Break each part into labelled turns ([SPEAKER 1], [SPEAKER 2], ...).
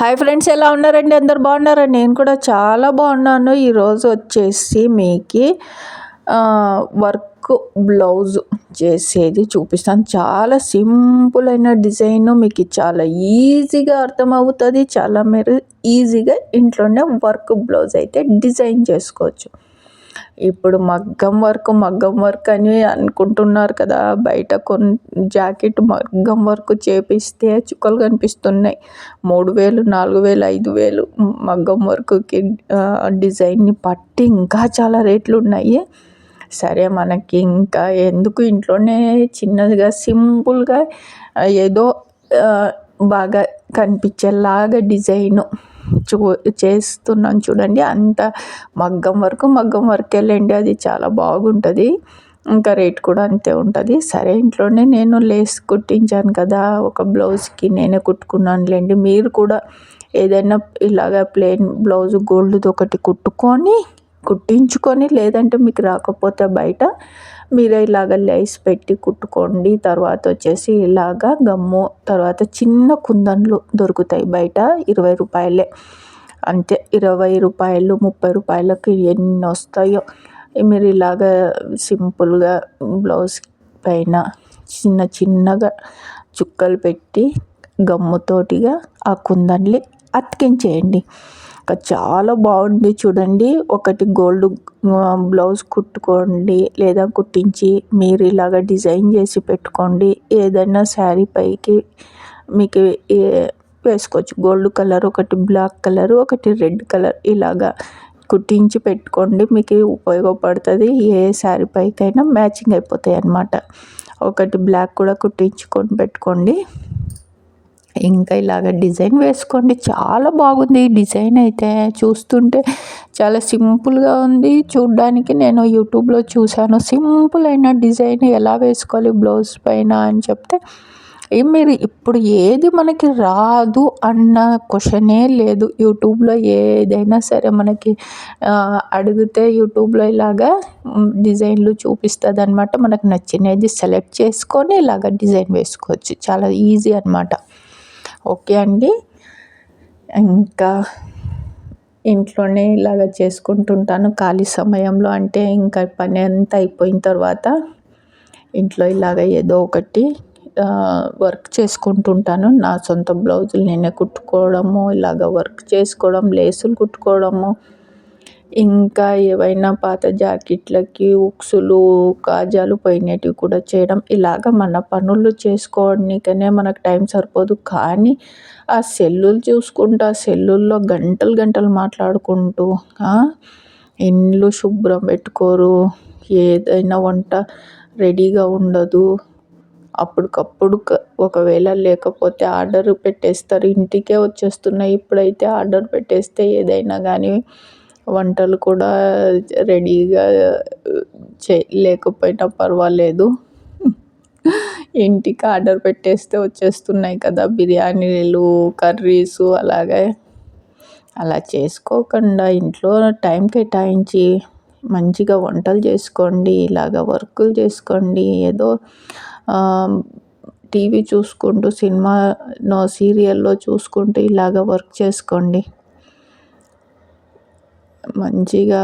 [SPEAKER 1] Hi friends ఎలా ఉన్నారండి? అందరు బాగున్నారా నేను కూడా చాలా బాగున్నాను. ఈరోజు వచ్చేసి మీకు వర్క్ బ్లౌజ్ చేసేది చూపిస్తాను. చాలా సింపుల్ అయిన డిజైన్. మీకు చాలా ఈజీగా అర్థమవుతుంది. చాలా మీరు ఈజీగా ఇంట్లోనే వర్క్ బ్లౌజ్ అయితే డిజైన్ చేసుకోవచ్చు. ఇప్పుడు మగ్గం వర్క్ మగ్గం వర్క్ అని అనుకుంటున్నారు కదా. బయట కొన్ జాకెట్ మగ్గం వర్క్ చేపిస్తే చుక్కలు కనిపిస్తున్నాయి. మూడు వేలు నాలుగు వేలు ఐదు వేలు మగ్గం వర్క్కి డిజైన్ని పట్టి ఇంకా చాలా రేట్లు ఉన్నాయి. సరే మనకి ఇంకా ఎందుకు ఇంట్లోనే చిన్నదిగా సింపుల్గా ఏదో బాగా కనిపించేలాగా డిజైను చూ చేస్తున్నాను చూడండి. అంత మగ్గం వరకు మగ్గం వరకు వెళ్ళండి అది చాలా బాగుంటుంది. ఇంకా రేట్ కూడా అంతే ఉంటుంది. సరే ఇంట్లోనే నేను లేస్ కుట్టించాను కదా. ఒక బ్లౌజ్కి నేనే కుట్టుకున్నానులేండి. మీరు కూడా ఏదైనా ఇలాగ ప్లెయిన్ బ్లౌజ్ గోల్డ్ ఒకటి కుట్టుకొని కుట్టించుకొని లేదంటే మీకు రాకపోతే బయట మీరే ఇలాగ లేస్ పెట్టి కుట్టుకోండి. తర్వాత వచ్చేసి ఇలాగ గమ్ము తర్వాత చిన్న కుందన్లు దొరుకుతాయి బయట ఇరవై రూపాయలే. అంతే ఇరవై రూపాయలు ముప్పై రూపాయలకి ఎన్ని వస్తాయో. మీరు ఇలాగ సింపుల్గా బ్లౌజ్ పైన చిన్న చిన్నగా చుక్కలు పెట్టి గమ్ముతోటిగా ఆ కుందన్లు అతికించేయండి. చాలా బాగుంది చూడండి. ఒకటి గోల్డ్ బ్లౌజ్ కుట్టుకోండి లేదా కుట్టించి మీరు ఇలాగ డిజైన్ చేసి పెట్టుకోండి. ఏదైనా శారీ పైకి మీకు వేసుకోవచ్చు. గోల్డ్ కలర్ ఒకటి బ్లాక్ కలర్ ఒకటి రెడ్ కలర్ ఇలాగా కుట్టించి పెట్టుకోండి. మీకు ఉపయోగపడుతుంది. ఏ శారీ పైకైనా మ్యాచింగ్ అయిపోతాయి అన్నమాట ఒకటి బ్లాక్ కూడా కుట్టించుకొని పెట్టుకోండి. ఇంకా ఇలాగ డిజైన్ వేసుకోండి. చాలా బాగుంది ఈ డిజైన్ అయితే. చూస్తుంటే చాలా సింపుల్గా ఉంది. చూడ్డానికి నేను యూట్యూబ్లో చూశాను. సింపుల్ అయిన డిజైన్ ఎలా వేసుకోవాలి బ్లౌజ్ పైన అని చెప్తే మీరు ఇప్పుడు ఏది మనకి రాదు అన్న క్వశ్చనే లేదు. యూట్యూబ్లో ఏదైనా సరే మనకి అడిగితే యూట్యూబ్లో ఇలాగా డిజైన్లు చూపిస్తుంది అనమాట మనకు నచ్చినది సెలెక్ట్ చేసుకొని ఇలాగ డిజైన్ వేసుకోవచ్చు. చాలా ఈజీ అనమాట ఓకే అండి. ఇంకా ఇంట్లోనే ఇలాగ చేసుకుంటుంటాను ఖాళీ సమయంలో. అంటే ఇంకా పని అంతా అయిపోయిన తర్వాత ఇంట్లో ఇలాగ ఏదో ఒకటి వర్క్ చేసుకుంటుంటాను. నా సొంత బ్లౌజులు నేనే కుట్టుకోవడము ఇలాగ వర్క్ చేసుకోవడం లేసులు కుట్టుకోవడము ఇంకా ఏవైనా పాత జాకెట్లకి ఉక్సులు కాజాలు పోయినటివి కూడా చేయడం ఇలాగ మన పనులు చేసుకోవడానికనే మనకు టైం సరిపోదు. కానీ ఆ సెల్లులు చూసుకుంటూ ఆ సెల్లుల్లో గంటలు గంటలు మాట్లాడుకుంటూ ఇండ్లు శుభ్రం పెట్టుకోరు ఏదైనా వంట రెడీగా ఉండదు. అప్పటికప్పుడు ఒకవేళ లేకపోతే ఆర్డర్ పెట్టేస్తారు. ఇంటికే వచ్చేస్తున్నాయి. ఇప్పుడైతే ఆర్డర్ పెట్టేస్తే ఏదైనా కానీ వంటలు కూడా రెడీగా చే లేకపోయినా పర్వాలేదు. ఇంటికి ఆర్డర్ పెట్టేస్తే వచ్చేస్తున్నాయి కదా బిర్యానీలు కర్రీసు అలాగే. అలా చేసుకోకుండా ఇంట్లో టైం కేటాయించి మంచిగా వంటలు చేసుకోండి ఇలాగ వర్కులు చేసుకోండి. ఏదో టీవీ చూసుకుంటూ సినిమానో సీరియల్లో చూసుకుంటూ ఇలాగ వర్క్ చేసుకోండి. మంచిగా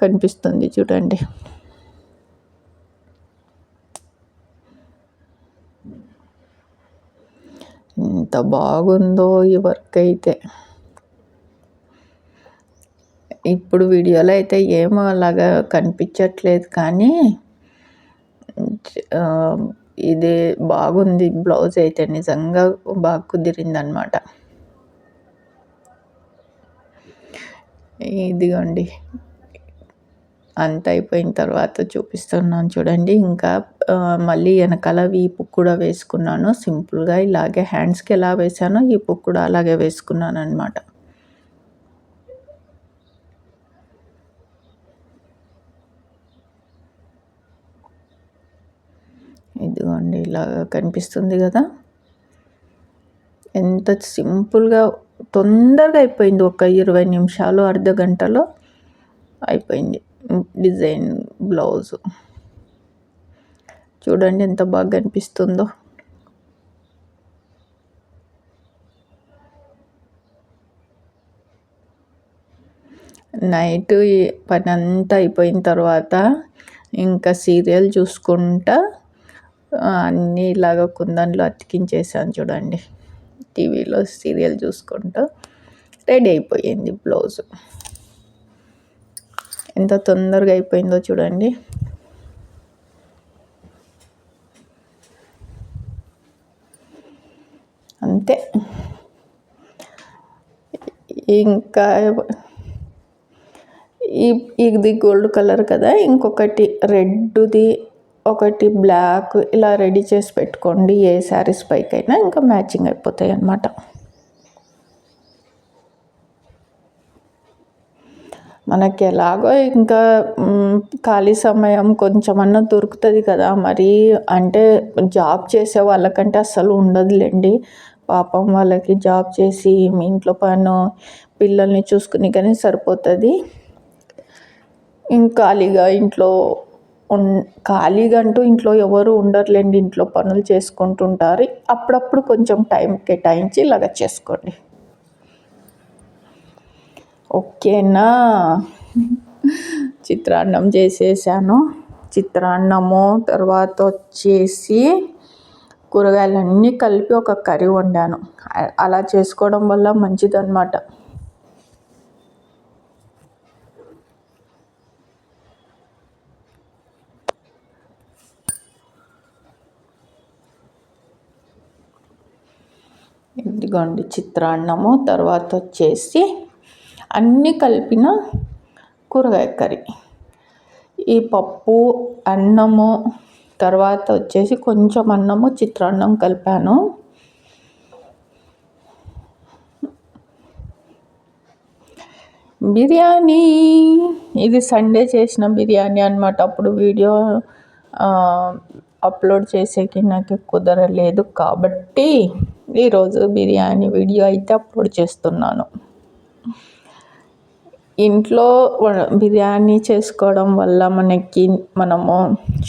[SPEAKER 1] కనిపిస్తుంది చూడండి. ఎంత బాగుందో ఈ వర్క్ అయితే. ఇప్పుడు వీడియోలో అయితే ఏమో అలాగా కనిపించట్లేదు కానీ ఇది బాగుంది బ్లౌజ్ అయితే. నిజంగా బాగా కుదిరింది ఇదిగోండి. అంత అయిపోయిన తర్వాత చూపిస్తున్నాను చూడండి. ఇంకా మళ్ళీ వెనకాల వీపు కూడా వేసుకున్నాను. సింపుల్గా ఇలాగే హ్యాండ్స్కి ఎలా వేసానో ఈ పుక్ కూడా అలాగే వేసుకున్నాను అనమాట ఇదిగోండి ఇలాగా కనిపిస్తుంది కదా. ఎంత సింపుల్గా తొందరగా అయిపోయింది. ఒక ఇరవై నిమిషాలు అర్ధ గంటలో అయిపోయింది డిజైన్ బ్లౌజ్. చూడండి ఎంత బాగా అనిపిస్తుందో నైట్ పని అంతా అయిపోయిన తర్వాత ఇంకా సీరియల్ చూసుకుంటా అన్నీ ఇలాగ కుందన్లు అతికించేసాను చూడండి. టీవీలో సీరియల్ చూసుకుంటూ రెడీ అయిపోయింది బ్లౌజ్. ఎంత తొందరగా అయిపోయిందో చూడండి. అంతే. ఇంకా ఇది గోల్డ్ కలర్ కదా ఇంకొకటి రెడ్ది ఒకటి బ్లాక్ ఇలా రెడీ చేసి పెట్టుకోండి. ఏ శారీస్ పైకైనా ఇంకా మ్యాచింగ్ అయిపోతాయి అన్నమాట. మనకి ఎలాగో ఇంకా ఖాళీ సమయం కొంచెమన్నా దొరుకుతుంది కదా మరి. అంటే జాబ్ చేసే వాళ్ళకంటే అస్సలు ఉండదులేండి. పాపం వాళ్ళకి జాబ్ చేసి మీ ఇంట్లో పను పిల్లల్ని చూసుకుని కానీ సరిపోతుంది. ఖాళీగా ఇంట్లో ఖాళీగా అంటూ ఇంట్లో ఎవరు ఉండరులేండి ఇంట్లో పనులు చేసుకుంటుంటారు. అప్పుడప్పుడు కొంచెం టైం కేటాయించి ఇలాగ చేసుకోండి. ఓకేనా? చిత్రాన్నం చేసేసాను. చిత్రాన్నము తర్వాత వచ్చేసి కూరగాయలన్నీ కలిపి ఒక కర్రీ వండాను. అలా చేసుకోవడం వల్ల మంచిదన్నమాట. ఇదిగోండి చిత్రాన్నము తర్వాత వచ్చేసి అన్నీ కలిపిన కూరగాయ కర్రీ. ఈ పప్పు అన్నము తర్వాత వచ్చేసి కొంచెం అన్నము చిత్రాన్నం కలిపాను. బిర్యానీ ఇది సండే చేసిన బిర్యానీ అనమాట అప్పుడు వీడియో అప్లోడ్ చేసేకి నాకు కుదరలేదు కాబట్టి ఈరోజు బిర్యానీ వీడియో అయితే అప్లోడ్ చేస్తున్నాను. ఇంట్లో బిర్యానీ చేసుకోవడం వల్ల మనకి మనము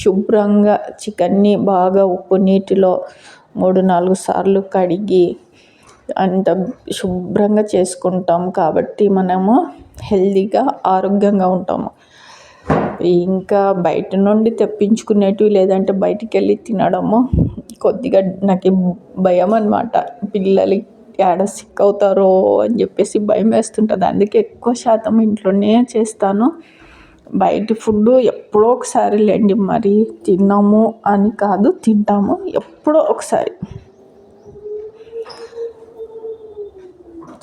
[SPEAKER 1] శుభ్రంగా చికెన్ని బాగా ఉప్పు నీటిలో మూడు నాలుగు సార్లు కడిగి అంత శుభ్రంగా చేసుకుంటాం కాబట్టి మనము హెల్తీగా ఆరోగ్యంగా ఉంటాము. ఇంకా బయట నుండి తెప్పించుకునేటివి లేదంటే బయటికి వెళ్ళి తినడము కొద్దిగా నాకు భయం అనమాట పిల్లలు ఏడ సిక్ అవుతారో అని చెప్పేసి భయం వేస్తుంటుంది. అందుకే ఎక్కువ శాతం ఇంట్లోనే చేస్తాను. బయట ఫుడ్ ఎప్పుడో ఒకసారి లేండి మరి తిన్నాము అని కాదు తింటాము ఎప్పుడో ఒకసారి.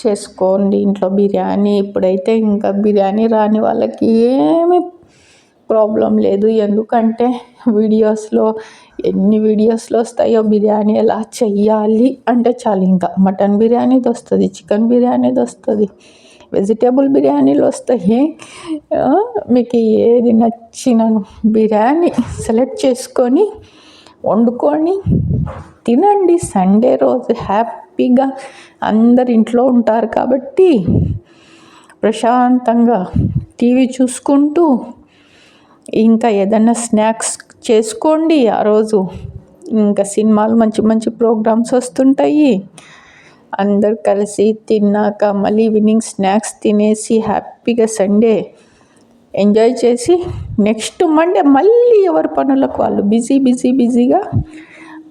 [SPEAKER 1] చేసుకోండి ఇంట్లో బిర్యానీ. ఇప్పుడైతే ఇంకా బిర్యానీ రాని వాళ్ళకి ఏమి ప్రాబ్లం లేదు. ఎందుకంటే వీడియోస్లో ఎన్ని వీడియోస్లో వస్తాయో బిర్యానీ ఎలా చెయ్యాలి? అంటే చాలు ఇంకా మటన్ బిర్యానీది వస్తుంది చికెన్ బిర్యానీది వస్తుంది వెజిటేబుల్ బిర్యానీలు వస్తాయి. మీకు ఏది నచ్చిన బిర్యానీ సెలెక్ట్ చేసుకొని వండుకొని తినండి. సండే రోజు హ్యాపీగా అందరు ఇంట్లో ఉంటారు కాబట్టి ప్రశాంతంగా టీవీ చూసుకుంటూ ఇంకా ఏదైనా స్నాక్స్ చేసుకోండి ఆ రోజు. ఇంకా సినిమాలు మంచి మంచి ప్రోగ్రామ్స్ వస్తుంటాయి. అందరు కలిసి తిన్నాక మళ్ళీ ఈవినింగ్ స్నాక్స్ తినేసి హ్యాపీగా సండే ఎంజాయ్ చేసి నెక్స్ట్ మండే మళ్ళీ ఎవరి పనులకు వాళ్ళు బిజీ బిజీ బిజీగా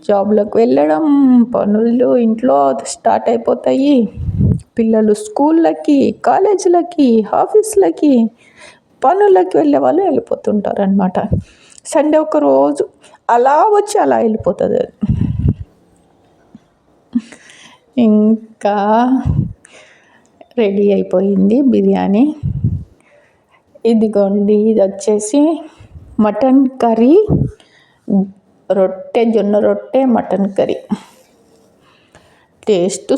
[SPEAKER 1] జాబ్లకు వెళ్ళడం పనులు ఇంట్లో స్టార్ట్ అయిపోతాయి. పిల్లలు స్కూళ్ళకి కాలేజీలకి ఆఫీసులకి పనులకి వెళ్ళే వాళ్ళు వెళ్ళిపోతుంటారు అనమాట సండే ఒక రోజు అలా వచ్చి అలా వెళ్ళిపోతుంది. అది ఇంకా రెడీ అయిపోయింది బిర్యానీ. ఇదిగోండి ఇది వచ్చేసి మటన్ కర్రీ. రొట్టె జొన్న రొట్టె mutton curry. Taste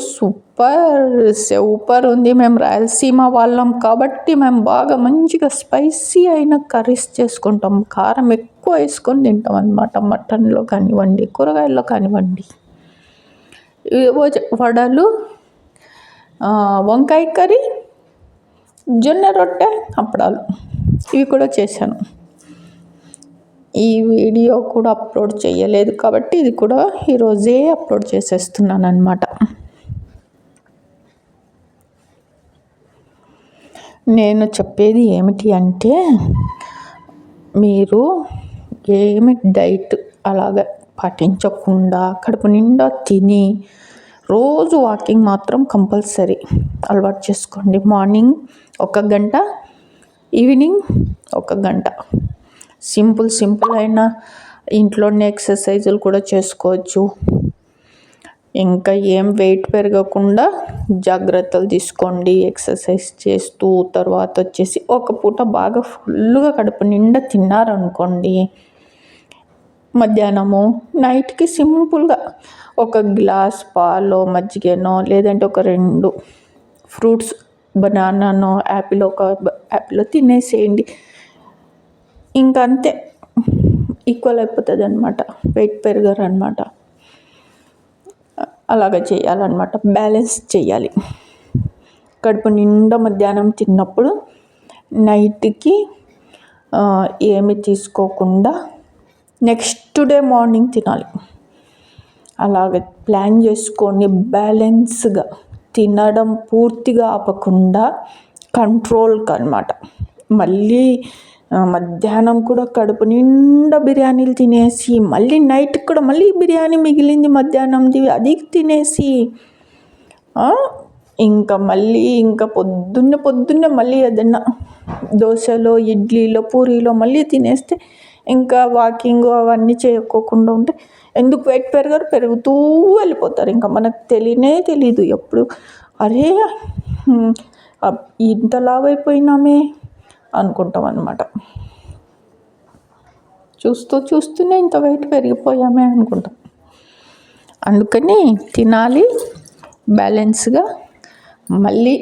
[SPEAKER 1] super super ఉంది మేము రాయలసీమ వాళ్ళం కాబట్టి మేము బాగా మంచిగా స్పైసీ అయిన కర్రీస్ చేసుకుంటాం. కారం ఎక్కువ వేసుకొని తింటాం అనమాట మటన్లో కానివ్వండి కూరగాయల్లో కానివ్వండి. వడలు వంకాయ కర్రీ జొన్న రొట్టె అప్పడాలు. ఇవి కూడా చేశాను. ఈ వీడియో కూడా అప్లోడ్ చేయలేదు కాబట్టి ఇది కూడా ఈరోజే అప్లోడ్ చేసేస్తున్నాను అనమాట నేను చెప్పేది ఏమిటి అంటే మీరు ఏమి డైట్ అలాగ పాటించకుండా కడుపు నిండా తిని రోజు వాకింగ్ మాత్రం కంపల్సరీ అలవాటు చేసుకోండి. మార్నింగ్ ఒక గంట ఈవినింగ్ ఒక గంట. సింపుల్ సింపుల్ అయిన ఇంట్లోనే ఎక్సర్సైజులు కూడా చేసుకోవచ్చు. ఇంకా ఏం వెయిట్ పెరగకుండా జాగ్రత్తలు తీసుకోండి. ఎక్సర్సైజ్ చేస్తూ తర్వాత వచ్చేసి ఒక పూట బాగా ఫుల్గా కడుపు నిండా తిన్నారనుకోండి. మధ్యాహ్నము నైట్కి సింపుల్గా ఒక గ్లాస్ పాలో మజ్జిగనో లేదంటే ఒక రెండు ఫ్రూట్స్ బనానానో యాపిల్ ఒక యాపిల్ తినేసేయండి. ఇంకా అంతే ఈక్వల్ అయిపోతుంది అనమాట వెయిట్ పెరగరు అనమాట అలాగ చేయాలన్నమాట. బ్యాలెన్స్ చేయాలి. కడుపు నిండా మధ్యాహ్నం తిన్నప్పుడు నైట్కి ఏమి తీసుకోకుండా నెక్స్ట్ డే మార్నింగ్ తినాలి. అలాగే ప్లాన్ చేసుకొని బ్యాలెన్స్గా తినడం పూర్తిగా ఆపకుండా కంట్రోల్కి అనమాట మళ్ళీ మధ్యాహ్నం కూడా కడుపు నిండా బిర్యానీలు తినేసి మళ్ళీ నైట్ కూడా మళ్ళీ బిర్యానీ మిగిలింది మధ్యాహ్నంది అది తినేసి ఇంకా మళ్ళీ ఇంకా పొద్దున్నే పొద్దున్నే మళ్ళీ ఏదన్నా దోశలో ఇడ్లీలో పూరీలో మళ్ళీ తినేస్తే ఇంకా వాకింగ్ అవన్నీ చేయకోకుండా ఉంటే ఎందుకు వెయిట్ పెరగరు? పెరుగుతూ వెళ్ళిపోతారు. ఇంకా మనకు తెలియనే తెలీదు ఎప్పుడు. అరే ఇంత లావు అయిపోయినామే అనుకుంటాం అనమాట చూస్తూ చూస్తూనే ఇంత వెయిట్ పెరిగిపోయామే అనుకుంటాం. అందుకని తినాలి బ్యాలెన్స్గా మళ్ళీ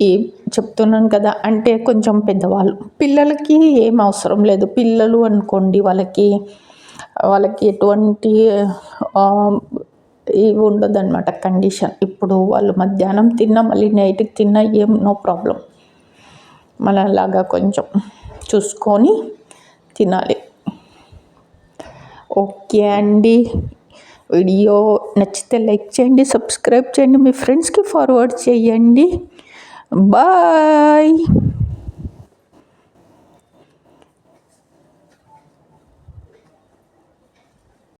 [SPEAKER 1] ఈ చెప్తున్నాను కదా అంటే కొంచెం పెద్దవాళ్ళు. పిల్లలకి ఏం అవసరం లేదు. పిల్లలు అనుకోండి వాళ్ళకి వాళ్ళకి ఎటువంటి ఇవి ఉండదు అనమాట కండిషన్ ఇప్పుడు వాళ్ళు మధ్యాహ్నం తిన్నా మళ్ళీ నైట్కి తిన్నా ఏం నో ప్రాబ్లం మనలాగా కొంచెం చూసుకొని తినాలి. ఓకే అండి. వీడియో నచ్చితే లైక్ చేయండి సబ్స్క్రైబ్ చేయండి మీ ఫ్రెండ్స్కి ఫార్వర్డ్ చేయండి. బాయ్.